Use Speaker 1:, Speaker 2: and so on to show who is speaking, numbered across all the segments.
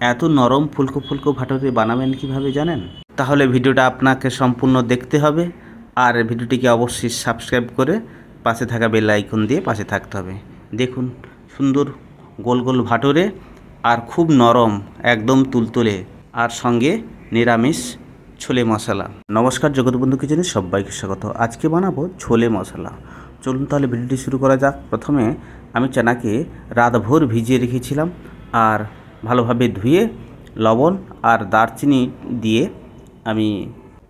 Speaker 1: এত নরম ফুলকো ফুলকো ভাটুরে বানাবেন কীভাবে জানেন? তাহলে ভিডিওটা আপনাকে সম্পূর্ণ দেখতে হবে, আর ভিডিওটিকে অবশ্যই সাবস্ক্রাইব করে পাশে থাকা বেল আইকন দিয়ে পাশে থাকতে হবে। দেখুন, সুন্দর গোল গোল ভাটুরে, আর খুব নরম, একদম তুলতুলে, আর সঙ্গে নিরামিষ ছোলে মশলা। নমস্কার, জগৎবন্ধু কিচেনে সবাইকে স্বাগত। আজকে বানাবো ছোলে মশলা। চলুন তাহলে ভিডিওটি শুরু করা যাক। প্রথমে আমি চানাকে রাতভর ভিজিয়ে রেখেছিলাম, আর ভালোভাবে ধুয়ে, লবণ আর দারচিনি দিয়ে আমি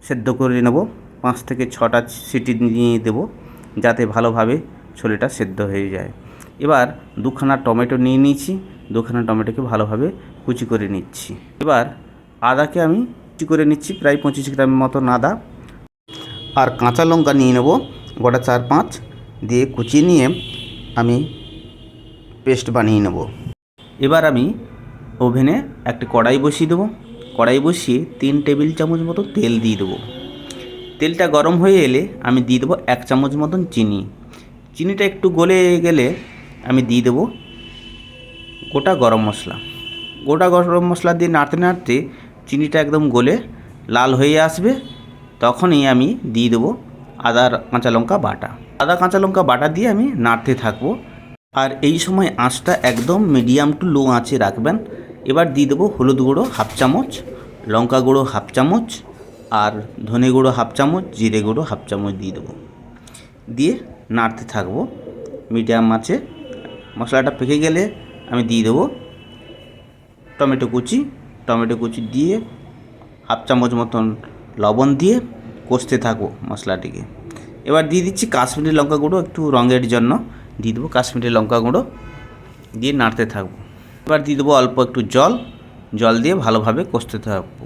Speaker 1: সেদ্ধ করে নেব। পাঁচ থেকে ছটা সিটি নিয়ে দেব যাতে ভালোভাবে ছোলেটা সেদ্ধ হয়ে যায়। এবার দুখানা টমেটো নিয়ে নিয়েছি। দুখানা টমেটোকে ভালোভাবে কুচি করে নিচ্ছি। এবার আদাকে আমি কুচি করে নিচ্ছি, প্রায় পঁচিশ গ্রামের মতো আদা। আর কাঁচা লঙ্কা নিয়ে নেব, গোটা চার পাঁচ। দিয়ে কুচিয়ে নিয়ে আমি পেস্ট বানিয়ে নেব। এবার আমি ওভেনে একটা কড়াই বসিয়ে দেবো। কড়াই বসিয়ে তিন টেবিল চামচ মতো তেল দিয়ে দেবো। তেলটা গরম হয়ে এলে আমি দিয়ে দেবো এক চামচ মতন চিনি। চিনিটা একটু গলে গেলে আমি দিয়ে দেবো গোটা গরম মশলা। গোটা গরম মশলা দিয়ে নাড়তে নাড়তে চিনিটা একদম গলে লাল হয়ে আসবে। তখনই আমি দিয়ে দেবো আদা কাঁচা লঙ্কা বাটা। আদা কাঁচা লঙ্কা বাটা দিয়ে আমি নাড়তে থাকব। আর এই সময় আঁচটা একদম মিডিয়াম টু লো আঁচে রাখবেন। এবার দিয়ে দেবো হলুদ গুঁড়ো হাফ চামচ, লঙ্কা গুঁড়ো হাফ চামচ আর ধনে গুঁড়ো হাফ চামচ, জিরে গুঁড়ো হাফ চামচ দিয়ে দেবো। দিয়ে নাড়তে থাকব মিডিয়াম মাছে মশলাটা পেকে গেলে আমি দিয়ে দেবো টমেটো কুচি। টমেটো কুচি দিয়ে হাফ চামচ মতন লবণ দিয়ে কষতে থাকব মশলাটিকে। এবার দিয়ে দিচ্ছি কাশ্মীরি লঙ্কা গুঁড়ো, একটু রঙের জন্য। দিয়ে দেবো কাশ্মীরি লঙ্কা গুঁড়ো। দিয়ে নাড়তে থাকব। এবার দিয়ে দেবো অল্প একটু জল। জল দিয়ে ভালোভাবে কষতে থাকব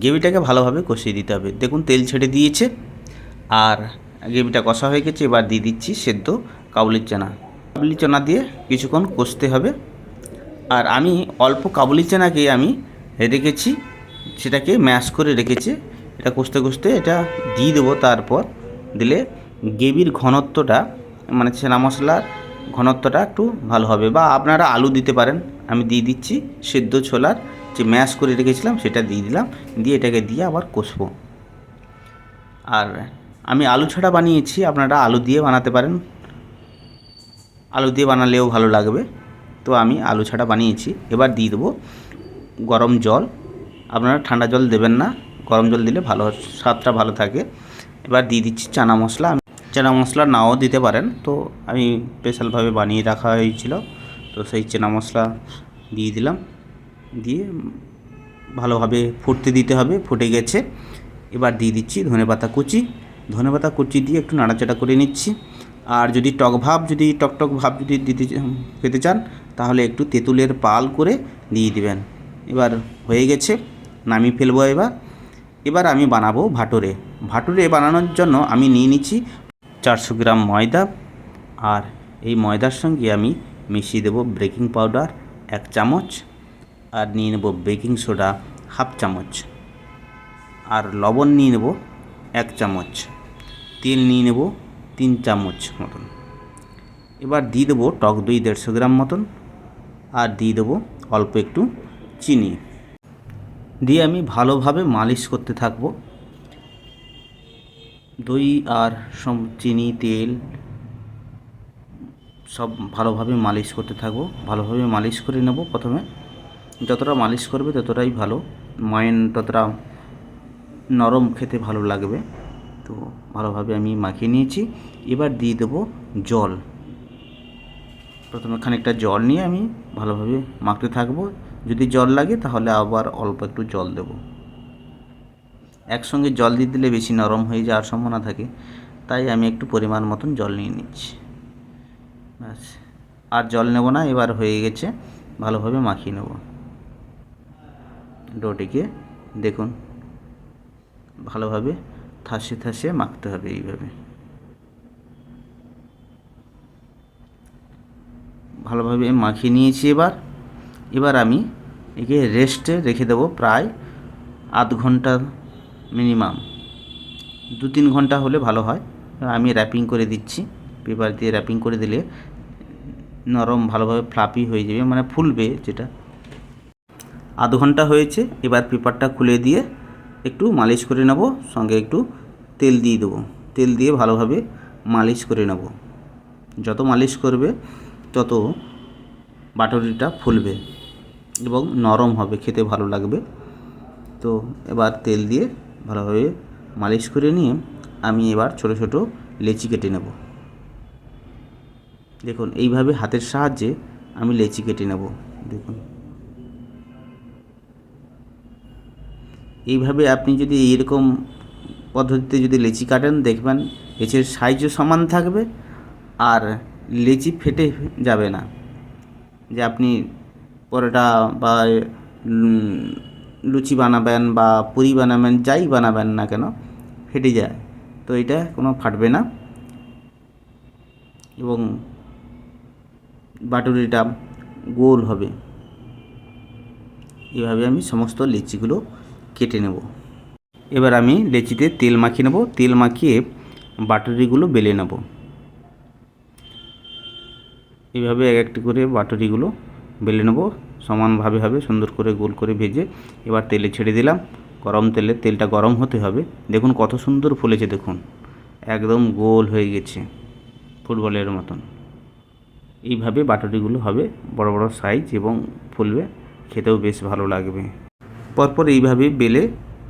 Speaker 1: গ্রেভিটাকে ভালোভাবে কষিয়ে দিতে হবে। দেখুন, তেল ছেড়ে দিয়েছে। আর গ্রেভিটা কষা হয়ে গেছে। এবার দিয়ে দিচ্ছি সেদ্ধ কাবুলির চানা। কাবুলি চানা দিয়ে কিছুক্ষণ কষতে হবে। আর আমি অল্প কাবুলি চানাকে আমি রেখেছি। সেটাকে ম্যাশ করে রেখেছি। এটা কষতে কষতে এটা দিয়ে দেবো। তারপর দিলে গ্রেভির ঘনত্বটা মানে চেনা মশলার ঘনত্বটা একটু ভালো হবে। বা আপনারা আলু দিতে পারেন, আমি দিয়ে দিচ্ছি সেদ্ধ ছোলার যে ম্যাশ করে রেখেছিলাম সেটা দিয়ে দিলাম, দিয়ে এটাকে দিয়ে আবার কষবো। আর আমি আলু ছাড়া বানিয়েছি, আপনারা আলু দিয়ে বানাতে পারেন। আলু দিয়ে বানালেও ভালো লাগবে। তো আমি আলু ছাড়া বানিয়েছি, এবার দিয়ে দেবো গরম জল। আপনারা ঠান্ডা জল দেবেন না, গরম জল দিলে ভালো স্বাদটা ভালো থাকে। এবার দিয়ে দিচ্ছি চানা মশলা। চানা মশলা নাও দিতে পারেন। তো আমি স্পেশালভাবে বানিয়ে রাখা হয়েছিল। তো সেই চেনা মশলা দিয়ে দিলাম। দিয়ে ভালোভাবে ফুটতে দিতে হবে। ফুটে গেছে। এবার দিয়ে দিচ্ছি ধনেপাতা কুচি। ধনেপাতা কুচি দিয়ে একটু নাড়াচাড়া করে নিচ্ছি। আর যদি টক ভাব, যদি টক টক ভাব যদি দিতে পেতে চান, তাহলে একটু তেঁতুলের পাল করে দিয়ে দিবেন। এবার হয়ে গেছে। নামিয়ে ফেলব এবার। এবার আমি বানাবো ভাটুরে। ভাটুরে বানানোর জন্য আমি নিয়ে নিচ্ছি চারশো গ্রাম ময়দা আর এই ময়দার সঙ্গে আমি মিশিয়ে দেবো বেকিং পাউডার এক চামচ আর নিয়ে নেব বেকিং সোডা হাফ চামচ আর লবণ নিয়ে নেব এক চামচ। তেল নিয়ে নেব তিন চামচ মতন। এবার দিয়ে দেবো টক দই দেড়শো গ্রাম মতন আর দিয়ে দেবো অল্প একটু চিনি। দিয়ে আমি ভালোভাবে মালিশ করতে থাকব। দই আর সব চিনি, তেল সব ভালোভাবে মালিশ করতে থাকব। ভালোভাবে মালিশ করে নেব প্রথমে। যতটা মালিশ করবে ততটাই ভালো। মাইন ততটা নরম খেতে ভালো লাগবে। তো ভালোভাবে আমি মাখিয়ে নিয়েছি। এবার দিয়ে দেবো জল। প্রথমে খানিকটা জল নিয়ে আমি ভালোভাবে মাখতে থাকব। যদি জল লাগে তাহলে আবার অল্প একটু জল দেবো। একসঙ্গে জল দিয়ে দিলে বেশি নরম হয়ে যাওয়ার সম্ভাবনা থাকে, তাই আমি একটু পরিমাণ মতন জল নিয়ে নিচ্ছি। ব্যাস, আর জল নেব না, এবার হয়ে গেছে, ভালোভাবে মাখিয়ে নেব। ডোটিকে দেখুন, ভালোভাবে থাসে থাসে মাখতে হবে এইভাবে। ভালোভাবে মাখিয়ে নিয়েছি এবার। এবার আমি একে রেস্টে রেখে দেবো প্রায় আধ ঘণ্টা মিনিমাম। দু তিন ঘণ্টা হলে ভালো হয়। আমি র্যাপিং করে দিচ্ছি। পেপার দিয়ে র্যাপিং করে দিলে নরম ভালোভাবে ফ্লাপি হয়ে যাবে মানে ফুলবে যেটা। আধ ঘণ্টা হয়েছে, এবার পেপারটা খুলে দিয়ে একটু মালিশ করে নেব, সঙ্গে একটু তেল দিয়ে দেবো। তেল দিয়ে ভালোভাবে মালিশ করে নেব। যত মালিশ করবে, তত বাটুরিটা ফুলবে এবং নরম হবে, খেতে ভালো লাগবে। তো এবার তেল দিয়ে ভালোভাবে মালিশ করে নিয়ে আমি এবার ছোট ছোট লেচি কেটে নেব। দেখুন, এইভাবে হাতের সাহায্যে আমি লেচি কেটে নেব। দেখুন। এইভাবে আপনি যদি এরকম পদ্ধতিতে যদি লেচি কাটেন, দেখবেন লেচির সাইজও সমান থাকবে আর লেচি ফেটে যাবে না। যে আপনি পরোটা বা লুচি বানাবেন বা পুরি বানাবেন, যাই বানাবেন না কেন, ফেটে যায়। তো এটা কোনো ফাটবে না। এবং বাটুরিটা গোল হবে। এভাবে আমি সমস্ত লিচিগুলো কেটে নেব। এবার আমি লেচিতে তেল মাখিয়ে নেব। তেল মাখিয়ে বাটুরিগুলো বেলে নেব। এভাবে এক একটি করে বাটুরিগুলো বেলে নেব। সমানভাবে হবে, সুন্দর করে গোল করে ভেজে এবার তেলে ছেড়ে দিলাম। গরম তেলে, তেলটা গরম হতে হবে। দেখুন কত সুন্দর ফুলেছে, দেখুন। একদম গোল হয়ে গেছে ফুটবলের মতন। এইভাবে বাটুরিগুলো হবে, বড় বড় সাইজ এবং ফুলবে, খেতেও বেশ ভালো লাগবে। পরপর এইভাবে বেলে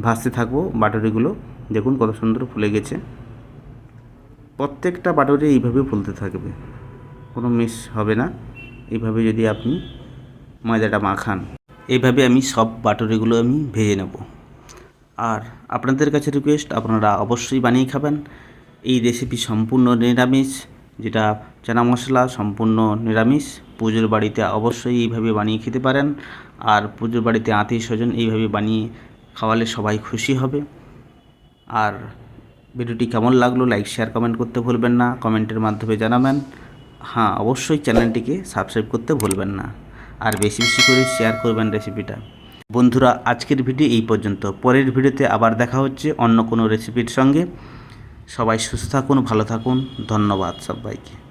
Speaker 1: ভাজতে থাকব বাটুরিগুলো দেখুন কত সুন্দর ফুলে গেছে। প্রত্যেকটা বাটুরি এইভাবে ফুলতে থাকবে, কোনো মিস হবে না। এইভাবে যদি আপনি ময়দাটা মাখান। এইভাবে আমি সব বাটুরিগুলো আমি ভেজে নেব। আর আপনাদের কাছে রিকোয়েস্ট আপনারা অবশ্যই বানিয়ে খাবেন। এই রেসিপি সম্পূর্ণ নিরামিষ, যেটা চানা মশলা সম্পূর্ণ নিরামিষ। পুজোর বাড়িতে অবশ্যই এইভাবে বানিয়ে খেতে পারেন। আর পুজোর বাড়িতে আত্মীয় স্বজন এইভাবে বানিয়ে খাওয়ালে সবাই খুশি হবে। আর ভিডিওটি কেমন লাগল লাইক শেয়ার কমেন্ট করতে ভুলবেন না। কমেন্টের মাধ্যমে জানাবেন। হ্যাঁ অবশ্যই চ্যানেলটিকে সাবস্ক্রাইব করতে ভুলবেন না। আর বেশি বেশি করে শেয়ার করবেন রেসিপিটা বন্ধুরা, আজকের ভিডিও এই পর্যন্ত। পরের ভিডিওতে আবার দেখা হচ্ছে অন্য কোনো রেসিপির সঙ্গে। সবাই সুস্থ থাকুন, ভালো থাকুন। ধন্যবাদ সবাইকে।